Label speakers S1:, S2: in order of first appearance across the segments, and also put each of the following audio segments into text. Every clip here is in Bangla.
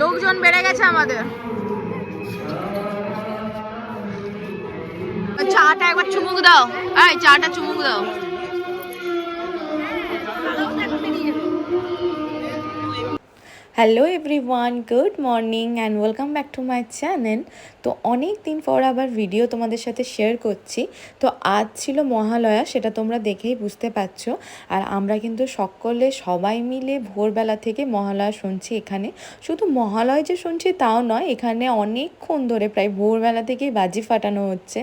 S1: লোকজন বেড়ে গেছে আমাদের। চাটা একবার চুমুক দাও। এই চাটা চুমুক দাও।
S2: Hello everyone good morning and welcome back to my channel তো অনেক দিন পর আবার ভিডিও তোমাদের সাথে শেয়ার করছি। তো আজ ছিল মহালয়া, সেটা তোমরা দেখেই বুঝতে পারছ। আর আমরা কিন্তু সকলে সবাই মিলে ভোরবেলা থেকে মহালয়া শুনছি এখানে। শুধু মহালয় যে শুনছি তাও নয়, এখানে অনেকক্ষণ ধরে প্রায় ভোরবেলা থেকেই বাজি ফাটানো হচ্ছে।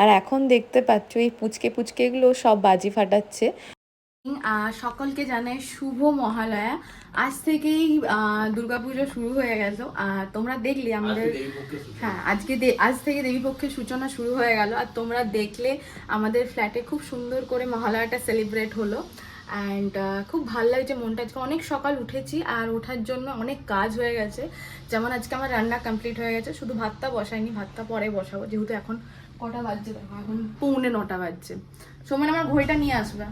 S2: আর এখন দেখতে পাচ্ছ এই পুচকে পুচকেগুলো সব বাজি ফাটাচ্ছে।
S1: সকলকে জানাই শুভ মহালয়া। আজ থেকেই দুর্গাপুজো শুরু হয়ে গেল। আর তোমরা দেখলে আমাদের হ্যাঁ আজকে আজ থেকে দেবীপক্ষের সূচনা শুরু হয়ে গেল। আর তোমরা দেখলে আমাদের ফ্ল্যাটে খুব সুন্দর করে মহালয়াটা সেলিব্রেট হলো। অ্যান্ড খুব ভালো লাগছে মনটা। আজকে অনেক সকাল উঠেছি আর ওঠার জন্য অনেক কাজ হয়ে গেছে। যেমন আজকে আমার রান্না কমপ্লিট হয়ে গেছে। শুধু ভাতটা বসাইনি ভাতটা পরে বসাবো। যেহেতু এখন কটা বাজছে? দেখো এখন পৌনে নটা বাজছে। সময় আমার ঘড়িটা নিয়ে আসবে।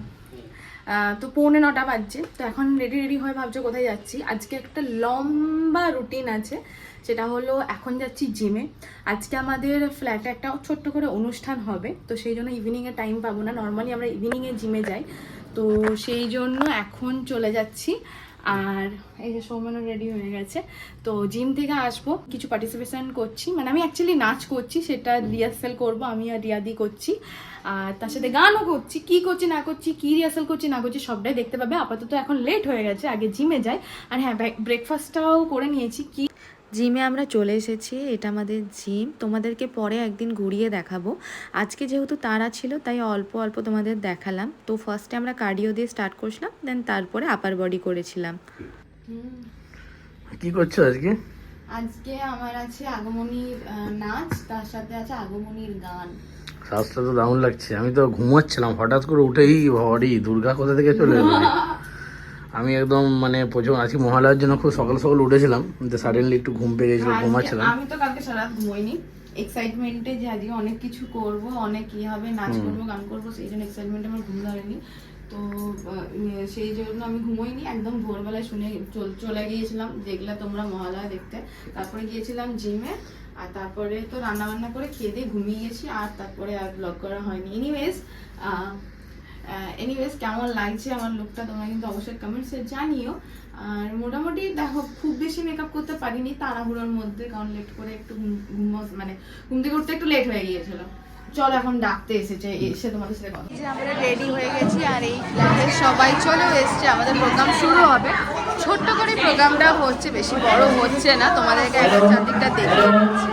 S1: তো পৌনে নটা বাজছে। তো এখন রেডি রেডি হয়ে, ভাবছ কোথায় যাচ্ছি? আজকে একটা লম্বা রুটিন আছে। সেটা হলো এখন যাচ্ছি জিমে আজকে আমাদের ফ্ল্যাটে একটা ছোট্ট করে অনুষ্ঠান হবে। তো সেই জন্য ইভিনিংয়ে টাইম পাবো না। নর্মালি আমরা ইভিনিংয়ে জিমে যাই। তো সেই জন্য এখন চলে যাচ্ছি। আর এই যে সৌমেনও রেডি হয়ে গেছে, তো জিম থেকে আসব। কিছু পার্টিসিপেশন করছি মানে আমি অ্যাকচুয়ালি নাচ করছি, সেটা রিহার্সেল করব, আমি আর রিয়াদি করছি। আর তার সাথে গানও করছি, কি করছি, না করছি, কি রিহার্সেল করছি, না করছি, সবটাই দেখতে পাবে। আপাতত এখন লেট হয়ে গেছে, আগে জিমে যাই। আর হ্যাঁ ব্রেকফাস্টটাও করে নিয়েছি, কি
S2: জিমে আমরা চলে এসেছি এটা আমাদের জিম। তোমাদেরকে পরে একদিন ঘুরিয়ে দেখাবো। আজকে যেহেতু তারা ছিল তাই অল্প অল্প তোমাদের দেখালাম। তো ফার্স্টে আমরা কার্ডিও দিয়ে স্টার্ট করছিলাম দেন তারপরে আপার বডি করেছিলাম।
S3: কি করছ আজকে?
S1: আজকে আমার আছে আগমনীর আহ, নাচ তার সাথে আছে আগমনীর গান।
S3: শ্বাসটা তো দারুণ লাগছে। আমি তো ঘুমাচ্ছিলাম হঠাৎ করে উঠেই হরি দুর্গা কোথা থেকে চলে এলো? আমি একদম মানে প্রচুর আজকে মহালয়ার জন্য খুব সকাল সকাল উঠেছিলাম কিন্তু সাডেনলি একটু ঘুম পেয়ে গেছিল ঘুমাচ্ছিলাম।
S1: আমি তো কালকে সারা ঘুমোইনি। এক্সাইটমেন্টে যে আজকে অনেক কিছু করব অনেক কি হবে নাচ করব গান করব সেই জন্য এক্সাইটমেন্টে আমার ঘুম ধরেনি। তো সেই জন্য আমি ঘুমোইনি একদম ভোরবেলায় শুনে চল- চলে গিয়েছিলাম যেগুলা তোমরা মহালয়া দেখতে। তারপরে গিয়েছিলাম জিমে আর তারপরে তো রান্না বান্না করে খেয়ে দিয়ে ঘুমিয়ে গেছি আর তারপরে আর ব্লগ করা হয়নি। এনিওয়েজ এনিওয়েজ কেমন লাগছে আমার লুকটা তোমরা কিন্তু অবশ্যই কমেন্টসে জানিও। আর মোটামুটি দেখো খুব বেশি মেকআপ করতে পারিনি তাড়াহুড়োর মধ্যে কারণ লেট করে একটু ঘুম- মানে ঘুম থেকে উঠতে একটু লেট হয়ে গিয়েছিল। চলো এখন ডাকতে এসেছে এসে তোমাদের সাথে কথা যে আমরা রেডি হয়ে গেছি আর এই ফ্ল্যাটের সবাই চলেও এসছে। আমাদের প্রোগ্রাম শুরু হবে। ছোট্ট করে প্রোগ্রামটা হচ্ছে বেশি বড় হচ্ছে না। তোমাদেরকে একদম চারদিকটা দেখে দিচ্ছি।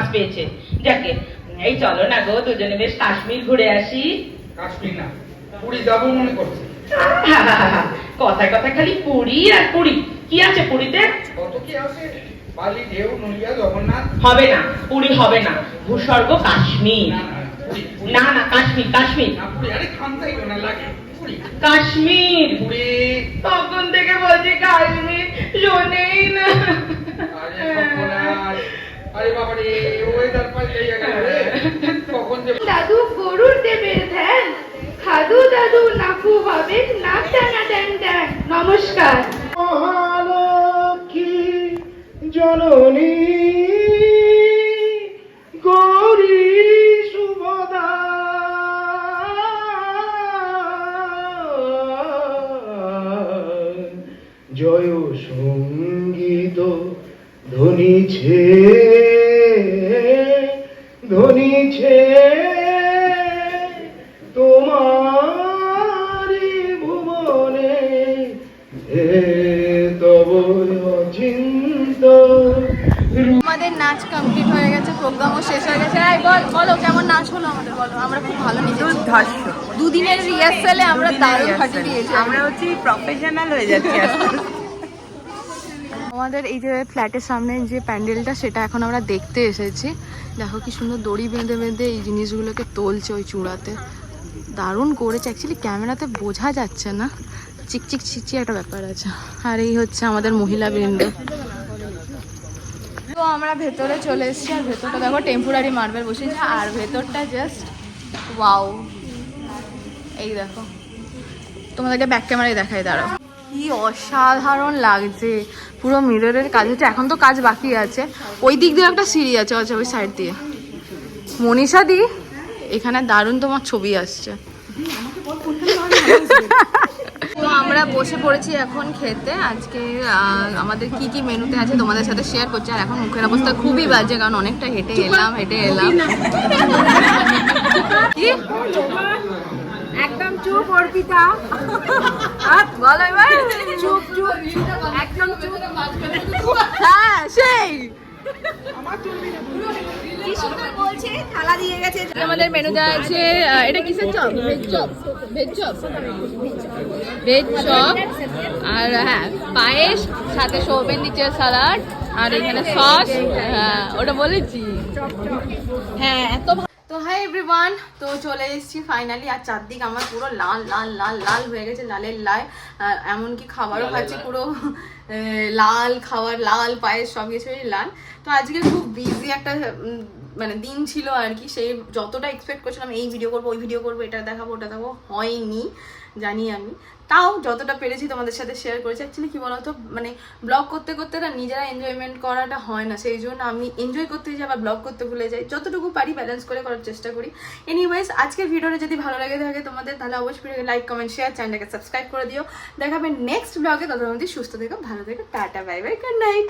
S4: মাছ পেয়েছে। যাকে এই চলো না গো দুজনে বেশ কাশ্মীর ঘুরে আসি।
S5: কাশ্মীর না পুরী যাব মনে করছে।
S4: কথায় কথা খালি পুরী আর পুরী। কি আছে পুরীতে?
S5: কত কি আছে? বালি ঢেউ জগন্নাথ।
S4: হবে না পুরী হবে না। ভূস্বর্গ কাশ্মীর।
S5: না, না,
S4: কাশ্মীর কাশ্মীর।
S5: আরে খামতাই না লাগে
S4: কাশ্মীর।
S5: পুরী।
S4: তখন থেকে বলছি কাশ্মীর শোনেই না।
S5: আরে সর্বনাশ। আরে ওয়েদার পাল্টে গেল রে। কখন যে
S6: দাদু গরুর দেবের ধ্যান। খাদু দাদু নাকু হবে। নাক টানা ট্যান ট্যান নমস্কার।
S5: মহালক্ষ্মী জননী গৌরী সুভদা। জয় সংগীত। ধ্বনিছে ধ্বনিছে তোমারি ভুবনে হে তব অচিন্ত।
S1: আমাদের নাচ কমপ্লিট হয়ে গেছে প্রোগ্রামও শেষ হয়ে গেছে। এই বল বলো কেমন নাচ হলো আমাদের? বলো আমরা খুব ভালো নিজেছি দুদিনের রিহার্সালে আমরা দারুণ ফাটিয়ে দিয়েছি।
S7: আমরা হচ্ছে প্রফেশনাল হয়ে যাচ্ছি।
S1: আমাদের এই যে ফ্ল্যাটের সামনে যে প্যান্ডেলটা, সেটা এখন আমরা দেখতে এসেছি। দেখো কি সুন্দর দড়ি বেঁধে বেঁধে এই জিনিসগুলোকে তোলছে ওই চূড়াতে। দারুণ করেছে। অ্যাকচুয়ালি ক্যামেরাতে বোঝা যাচ্ছে না। চিকচিক চিকচিক একটা ব্যাপার আছে। আর এই হচ্ছে আমাদের মহিলা বৃন্দ তো আমরা ভেতরে চলে এসেছি, আর ভেতরটা দেখো টেম্পোরারি মার্বেল বসেছে আর ভেতরটা জাস্ট ওয়াও এই দেখো। তোমাদেরকে ব্যাক ক্যামেরায় দেখাই, দাঁড়াও। কি অসাধারণ লাগছে। পুরো মিররের কাজ হচ্ছে এখন তো কাজ বাকি আছে। ওই দিক দিয়ে একটা সিঁড়ি আছে আচ্ছা ওই সাইড দিয়ে। মনীষা দি এখানে দারুণ তোমার ছবি আসছে। তো আমরা বসে পড়েছি এখন খেতে। আজকে আমাদের কি কি মেনুতে আছে তোমাদের সাথে শেয়ার করছি। আর এখন মুখের অবস্থা খুবই বাজে কারণ অনেকটা হেঁটে এলাম হেঁটে এলাম। চুপ অর্পিতা। বলো এবার চুপ চুপ। একদম চুপ। হ্যাঁ সেই। আমাদের মেনুতে আছে এটা কিসের chop? Veg chop. Veg chop. Veg chop. আর হ্যাঁ পায়েস সাথে সৌমেন দিচ্ছে সালাড আর এখানে সস হ্যাঁ ওটা বলেছি। হ্যাঁ এত হাই এভরিওয়ান তো চলে এসেছি ফাইনালি আর চারদিক আমার পুরো লাল লাল লাল লাল হয়ে গেছে লালের লাল। এমনকি খাবারও খাচ্ছি পুরো লাল খাবার লাল পায়েস সব কিছুই লাল। তো আজকে খুব বিজি একটা মানে দিন ছিল আর কি সেই যতটা এক্সপেক্ট করছিলাম এই ভিডিও করব ওই ভিডিও করব এটা দেখাবো ওটা দেখাবো হয়নি। জানি আমি। তাও যতটা পেরেছি তোমাদের সাথে শেয়ার করেছি। অ্যাকচুয়ালি কি বলতো? মানে ব্লগ করতে করতে না নিজেরা এনজয়মেন্ট করাটা হয় না। সেই জন্য আমি এনজয় করতে যাই আবার ব্লগ করতে ভুলে যাই। যতটুকু পারি ব্যালেন্স করে করার চেষ্টা করি। এনিওয়াইজ আজকের ভিডিওটা যদি ভালো লাগে থাকে তোমাদের, তাহলে অবশ্যই লাইক কমেন্ট শেয়ার চ্যানেলটাকে সাবস্ক্রাইব করে দিও। দেখাবে নেক্সট ব্লগে ততক্ষণ সুস্থ থেকো, ভালো থেকো, tata bye bye good night